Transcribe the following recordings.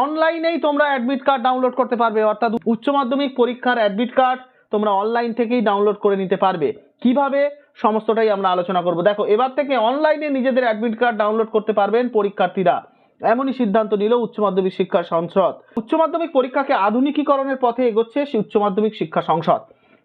অনলাইনেই তোমরা admit card download করতে পারবে, অর্থাৎ উচ্চ মাধ্যমিক পরীক্ষার অ্যাডমিট কার্ড তোমরা অনলাইন থেকেই ডাউনলোড করে নিতে পারবে। কীভাবে? সমস্তটাই আমরা আলোচনা করব। দেখো, এবার থেকে অনলাইনে নিজেদের অ্যাডমিট কার্ড ডাউনলোড করতে পারবেন পরীক্ষার্থীরা। এমনই সিদ্ধান্ত নিল উচ্চ মাধ্যমিক শিক্ষা সংসদ। উচ্চ মাধ্যমিক পরীক্ষাকে আধুনিকীকরণের পথে এগোচ্ছে উচ্চ মাধ্যমিক শিক্ষা সংসদ।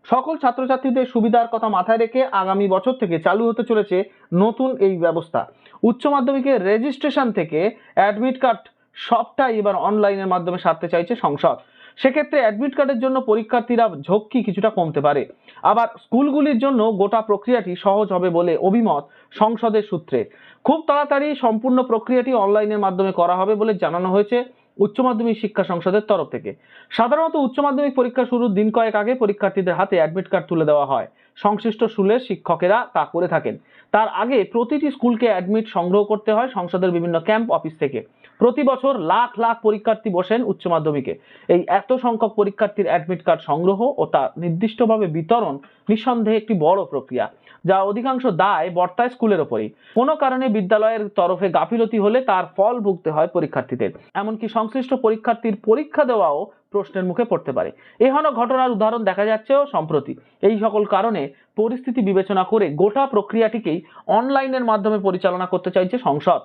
সকল ছাত্রছাত্রীদের সুবিধার কথা মাথায় রেখে আগামী বছর থেকে চালু হতে চলেছে নতুন এই ব্যবস্থা। উচ্চ মাধ্যমিকের রেজিস্ট্রেশন থেকে অ্যাডমিট কার্ড সবটাই এবার অনলাইনের মাধ্যমে সারতে চাইছে সংসদ। সেক্ষেত্রে অ্যাডমিট কার্ডের জন্য পরীক্ষার্থীরা ঝক্কি কিছুটা কমতে পারে। আবার স্কুলগুলির জন্য গোটা প্রক্রিয়াটি সহজ হবে বলে অভিমত সংসদের সূত্রে। খুব তাড়াতাড়ি সম্পূর্ণ প্রক্রিয়াটি অনলাইনের মাধ্যমে করা হবে বলে জানানো হয়েছে উচ্চ মাধ্যমিক শিক্ষা সংসদের তরফ থেকে। সাধারণত উচ্চ মাধ্যমিক পরীক্ষা শুরুর দিন কয়েক আগে পরীক্ষার্থীদের হাতে অ্যাডমিট কার্ড তুলে দেওয়া হয়। সংশ্লিষ্ট স্কুলের শিক্ষকেরা তা করে থাকেন। তার আগে প্রতিটি স্কুলকে অ্যাডমিট সংগ্রহ করতে হয় সংসদের বিভিন্ন ক্যাম্প অফিস থেকে। প্রতি বছর লাখ লাখ পরীক্ষার্থী বসেন উচ্চ মাধ্যমিকে। এই এত সংখ্যক পরীক্ষার্থীর অ্যাডমিট কার্ড সংগ্রহ ও তা নির্দিষ্টভাবে বিতরণ নিঃসন্দেহে একটি বড় প্রক্রিয়া, যা অধিকাংশ দায় বর্তায় স্কুলের ওপরেই। কোনো কারণে বিদ্যালয়ের তরফে গাফিলতি হলে তার ফল ভুগতে হয় পরীক্ষার্থীদের। এমনকি সংশ্লিষ্ট পরীক্ষার্থীর পরীক্ষা দেওয়াও প্রশ্নের মুখে পড়তে পারে। এহেন ঘটনার উদাহরণ দেখা যাচ্ছেও সম্প্রতি। এই সকল কারণে পরিস্থিতি বিবেচনা করে গোটা প্রক্রিয়াটিকেই অনলাইনের মাধ্যমে পরিচালনা করতে চাইছে সংসদ।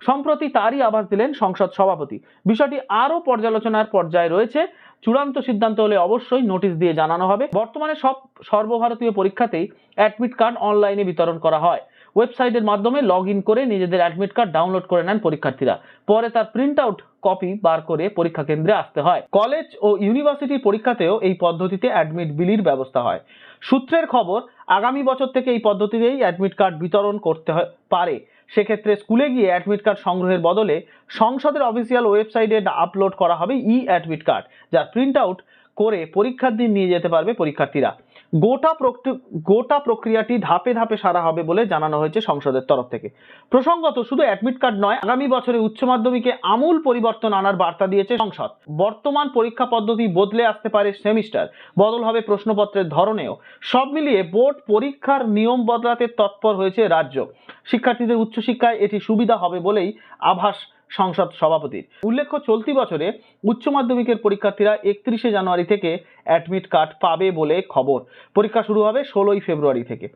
সম্প্রতি তারই আভাস দিলেন সংসদ সভাপতি। বিষয়টি আরও পর্যালোচনার পর্যায়ে রয়েছে। চূড়ান্ত সিদ্ধান্ত হলে অবশ্যই নোটিশ দিয়ে জানানো হবে। বর্তমানে সব সর্বভারতীয় পরীক্ষাতেই অ্যাডমিট কার্ড অনলাইনে বিতরণ করা হয়। ওয়েবসাইটের মাধ্যমে লগ করে নিজেদের অ্যাডমিট কার্ড ডাউনলোড করে নেন পরীক্ষার্থীরা। পরে তার প্রিন্ট আউট কপি বার করে পরীক্ষা কেন্দ্রে আসতে হয়। কলেজ ও ইউনিভার্সিটির পরীক্ষাতেও এই পদ্ধতিতে অ্যাডমিট বিলির ব্যবস্থা হয়। সূত্রের খবর, আগামী বছর থেকে এই পদ্ধতিতেই অ্যাডমিট কার্ড বিতরণ করতে পারে। সেক্ষেত্রে স্কুলে গিয়ে অ্যাডমিট কার্ড সংগ্রহের বদলে সংসদের অফিসিয়াল ওয়েবসাইটে আপলোড করা হবে ই অ্যাডমিট কার্ড, যার প্রিন্ট আউট করে পরীক্ষার দিন নিয়ে যেতে পারবে পরীক্ষার্থীরা। গোটা গোটা প্রক্রিয়াটি ধাপে ধাপে সারা হবে বলে জানানো হয়েছে সংসদের তরফ থেকে। প্রসঙ্গত, শুধু অ্যাডমিট কার্ড নয়, আগামী বছরে উচ্চ মাধ্যমিকে আমূল পরিবর্তন আনার বার্তা দিয়েছে সংসদ। বর্তমান পরীক্ষা পদ্ধতি বদলে আসতে পারে সেমিস্টার, বদল হবে প্রশ্নপত্রের ধরনেও। সব মিলিয়ে বোর্ড পরীক্ষার নিয়ম বদলাতে তৎপর হয়েছে রাজ্য। শিক্ষার্থীদের উচ্চশিক্ষায় এটি সুবিধা হবে বলেই আভাস সংসদ সভাপতির। উল্লেখ্য, চলতি বছরে উচ্চ মাধ্যমিকের পরীক্ষার্থীরা একত্রিশে জানুয়ারি থেকে অ্যাডমিট কার্ড পাবে বলে খবর। পরীক্ষা শুরু হবে ষোলোই ফেব্রুয়ারি থেকে।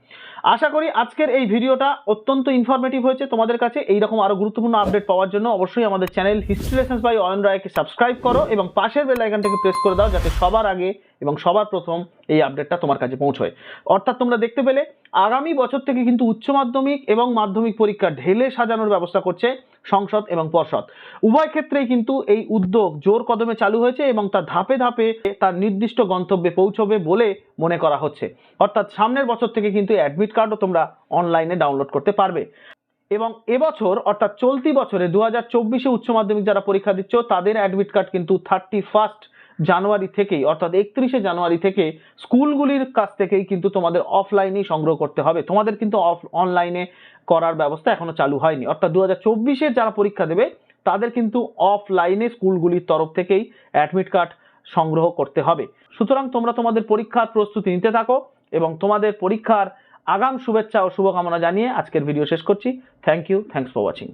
আশা করি আজকের এই ভিডিওটা অত্যন্ত ইনফরমেটিভ হয়েছে তোমাদের কাছে। এইরকম আরও গুরুত্বপূর্ণ আপডেট পাওয়ার জন্য অবশ্যই আমাদের channel history lessons by Ayan রায়কে সাবস্ক্রাইব করো এবং পাশের বেল আইকনটাকে প্রেস করে দাও যাতে সবার আগে এবং সবার প্রথম এই আপডেটটা তোমার কাছে পৌঁছয়। অর্থাৎ তোমরা দেখতে পেলে, আগামী বছর থেকে কিন্তু উচ্চ মাধ্যমিক এবং মাধ্যমিক পরীক্ষা ঢেলে সাজানোর ব্যবস্থা করছে সংসদ এবং পর্ষদ। উভয় ক্ষেত্রেই কিন্তু এই উদ্যোগ জোর কদমে চালু হয়েছে এবং তা ধাপে ধাপে তার নির্দিষ্ট গন্তব্যে পৌঁছবে বলে মনে করা হচ্ছে। অর্থাৎ সামনের বছর থেকে কিন্তু অ্যাডমিট কার্ডও তোমরা অনলাইনে ডাউনলোড করতে পারবে। এবং এবছর অর্থাৎ চলতি বছরে দু হাজার চব্বিশে উচ্চ মাধ্যমিক যারা পরীক্ষা দিচ্ছ, তাদের অ্যাডমিট কার্ড কিন্তু থার্টি ফার্স্ট জানুয়ারি থেকেই, অর্থাৎ একত্রিশে জানুয়ারি থেকে স্কুলগুলির কাছ থেকেই কিন্তু তোমাদের অফলাইনেই সংগ্রহ করতে হবে। তোমাদের কিন্তু অফ অনলাইনে করার ব্যবস্থা এখনও চালু হয়নি। অর্থাৎ দু হাজার যারা পরীক্ষা দেবে, তাদের কিন্তু অফলাইনে স্কুলগুলির তরফ থেকেই অ্যাডমিট কার্ড সংগ্রহ করতে হবে। সুতরাং তোমরা তোমাদের পরীক্ষার প্রস্তুতি নিতে থাকো এবং তোমাদের পরীক্ষার আগাম শুভেচ্ছা ও শুভকামনা জানিয়ে আজকের ভিডিও শেষ করছি। Thank you thanks for watching